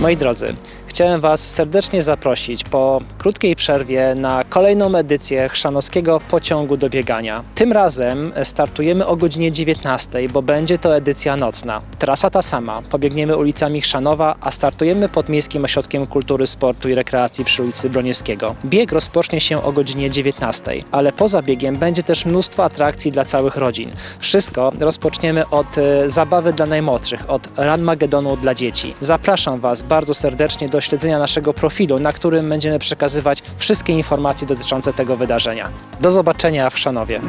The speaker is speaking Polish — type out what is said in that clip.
Moi drodzy, chciałem Was serdecznie zaprosić po krótkiej przerwie na kolejną edycję chrzanowskiego pociągu do biegania. Tym razem startujemy o godzinie 19, bo będzie to edycja nocna. Trasa ta sama, pobiegniemy ulicami Chrzanowa, a startujemy pod Miejskim Ośrodkiem Kultury, Sportu i Rekreacji przy ulicy Broniewskiego. Bieg rozpocznie się o godzinie 19, ale poza biegiem będzie też mnóstwo atrakcji dla całych rodzin. Wszystko rozpoczniemy od e, zabawy dla najmłodszych, od Ranmagedonu dla dzieci. Zapraszam Was bardzo serdecznie do śledzenia naszego profilu, na którym będziemy przekazywać wszystkie informacje dotyczące tego wydarzenia. Do zobaczenia w Chrzanowie.